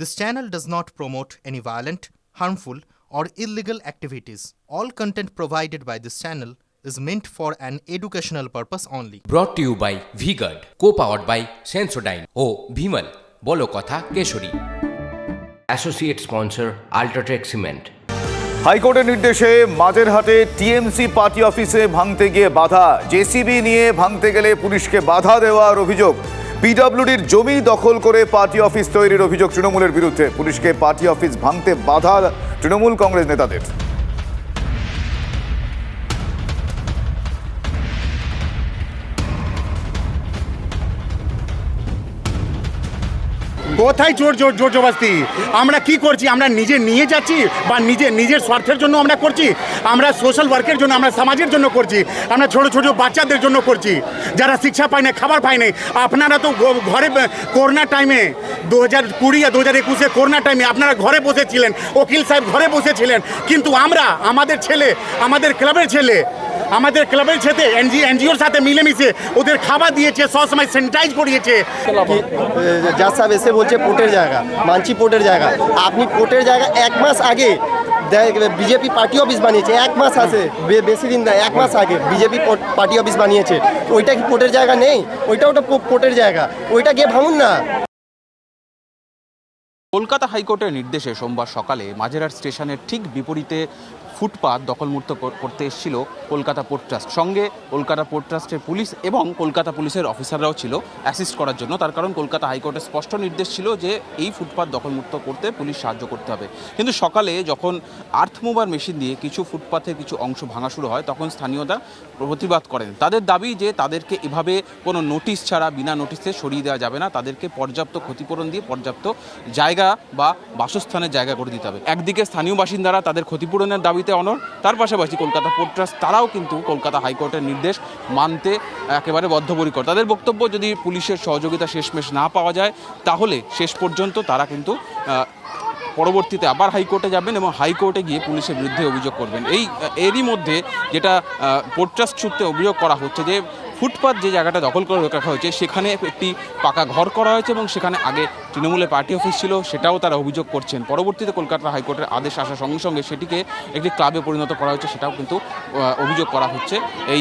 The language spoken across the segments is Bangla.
This channel does not promote any violent, harmful, or illegal activities. All content provided by this channel is meant for an educational purpose only. To you by V Guard co powered by Sensodyne ও ভিমল বলো কথা Kesari associate sponsor UltraTech cement হাইকোর্টের নির্দেশে মাঝেরহাটে টিএমসি পার্টি অফিসে ভাঙতে গিয়ে বাধা জেসিবি নিয়ে ভাঙতে গেলে পুলিশকে বাধা দেওয়ার অভিযোগ পিডব্লিউডির জমি দখল করে পার্টি অফিস তৈরির অভিযোগ তৃণমূলের বিরুদ্ধে। পুলিশকে পার্টি অফিস ভাঙতে বাধা, তৃণমূল কংগ্রেস নেতাদের। কোথায় জোর জোর জোর জবস্তি আমরা কি করছি? আমরা নিজে নিয়ে যাচ্ছি বা নিজে নিজের স্বার্থের জন্য আমরা করছি? আমরা সোশ্যাল ওয়ার্কের জন্য, আমরা সমাজের জন্য করছি? আমরা ছোট ছোট বাচ্চাদের জন্য করছি? যারা শিক্ষা পায় না খাবার পায় না আপনারা তো ঘরে করোনা টাইমে দু হাজার কুড়ি আর দু হাজার একুশে করোনা টাইমে আপনারা ঘরে বসেছিলেন ওকিল সাহেব ঘরে বসেছিলেন। কিন্তু আমরা, আমাদের ছেলে, আমাদের ক্লাবের ছেলে আমাদের ক্লাবের ছেলে এনজি এনজিওর সাথে মিলেমিশে ওদের খাবার দিয়েছে সবসময় স্যানিটাইজ করিয়েছে। যা সাহেব এসে বলছে পোর্টের জায়গা মানছি পোর্টের জায়গা। আপনি পোর্টের জায়গা এক মাস আগে বিজেপি পার্টি অফিস বানিয়েছে এক মাস আছে বেশি দিন না এক মাস আগে বিজেপি পার্টি অফিস বানিয়েছে। ওইটা কি পোর্টের জায়গা নেই? ওইটা ওটা পোর্টের জায়গা। ওইটা গিয়ে ভাঙুন না। কলকাতা হাইকোর্টের নির্দেশে সোমবার সকালে মাঝেরহাট স্টেশনের ঠিক বিপরীতে ফুটপাত দখলমুক্ত করতে এসেছিল কলকাতা পোর্ট ট্রাস্ট। সঙ্গে কলকাতা পোর্ট ট্রাস্টের পুলিশ এবং কলকাতা পুলিশের অফিসাররাও ছিল অ্যাসিস্ট করার জন্য। তার কারণ কলকাতা হাইকোর্টের স্পষ্ট নির্দেশ ছিল যে এই ফুটপাত দখলমুক্ত করতে পুলিশ সাহায্য করতে হবে। কিন্তু সকালে যখন আর্থ মুভার মেশিন দিয়ে কিছু ফুটপাথের কিছু অংশ ভাঙা শুরু হয়, তখন স্থানীয়রা প্রতিবাদ করেন। তাদের দাবি যে তাদেরকে এভাবে কোনো নোটিশ ছাড়া, বিনা নোটিশে সরিয়ে দেওয়া যাবে না। তাদেরকে পর্যাপ্ত ক্ষতিপূরণ দিয়ে পর্যাপ্ত জায়গা বা বাসস্থানের জায়গা করে দিতে হবে। একদিকে স্থানীয় বাসিন্দারা তাদের ক্ষতিপূরণের দাবিতে অনর। তার পাশাপাশি কলকাতা পোর্ট ট্রাস্ট, তারাও কিন্তু কলকাতা হাইকোর্টের নির্দেশ মানতে একেবারে বদ্ধপরিকর। তাদের বক্তব্য যদি পুলিশের সহযোগিতা শেষমেশ না পাওয়া যায়, তাহলে শেষ পর্যন্ত তারা কিন্তু পরবর্তীতে আবার হাইকোর্টে যাবেন এবং হাইকোর্টে গিয়ে পুলিশের বিরুদ্ধে অভিযোগ করবেন। এই, এরই মধ্যে যেটা পোর্ট ট্রাস্ট সূত্রে অভিযোগ করা হচ্ছে যে ফুটপাত যে জায়গাটা দখল করে রাখা হয়েছে, সেখানে একটি পাকা ঘর করা হয়েছে এবং সেখানে আগে তৃণমূলের পার্টি অফিস ছিল, সেটাও তারা অভিযোগ করছেন। পরবর্তীতে কলকাতা হাইকোর্টের আদেশ আসার সঙ্গে সঙ্গে সেটিকে একটি ক্লাবে পরিণত করা হয়েছে, সেটাও কিন্তু অভিযোগ করা হচ্ছে এই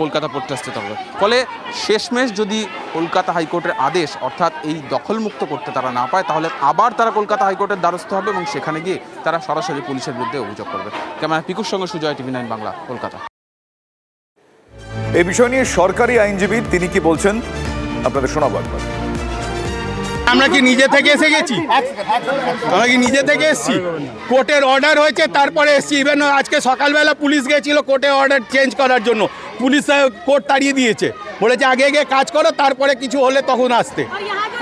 কলকাতা পোর্ট ট্রাস্টের তরফে ফলে শেষমেশ যদি কলকাতা হাইকোর্টের আদেশ, অর্থাৎ এই দখলমুক্ত করতে তারা না পায়, তাহলে আবার তারা কলকাতা হাইকোর্টের দ্বারস্থ হবে এবং সেখানে গিয়ে তারা সরাসরি পুলিশের বিরুদ্ধে অভিযোগ করবে। ক্যামেরা পিকুর সঙ্গে সুজয়, টিভি নাইন বাংলা, কলকাতা। এই বিষয় নিয়ে সরকারি আইনজীবী তিনি কি বলছেন, আপনাদের শোনাবো একবার। আমরা কি নিজে থেকে এসে গেছি? আমরা কি নিজে থেকে এসেছি? কোর্টের অর্ডার হয়েছে, তারপরে এসেছি। ইভেন আজকে সকালবেলা পুলিশ গিয়েছিল কোর্টের অর্ডার চেঞ্জ করার জন্য। পুলিশ কোর্ট তাড়িয়ে দিয়েছে। বলেছে, আগে গিয়ে কাজ করো, তারপরে কিছু হলে তখন আসতে।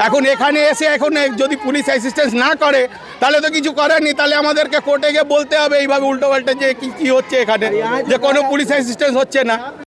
এখন এখানে এসে, এখন যদি পুলিশ অ্যাসিস্ট্যান্স না করে, তাহলে তো কিছু করার নেই। তাহলে আমাদেরকে কোর্টে গিয়ে বলতে হবে এইভাবে উল্টো পাল্টা যে কি হচ্ছে এখানে। যে কোনো পুলিশ অ্যাসিস্ট্যান্স হচ্ছে না।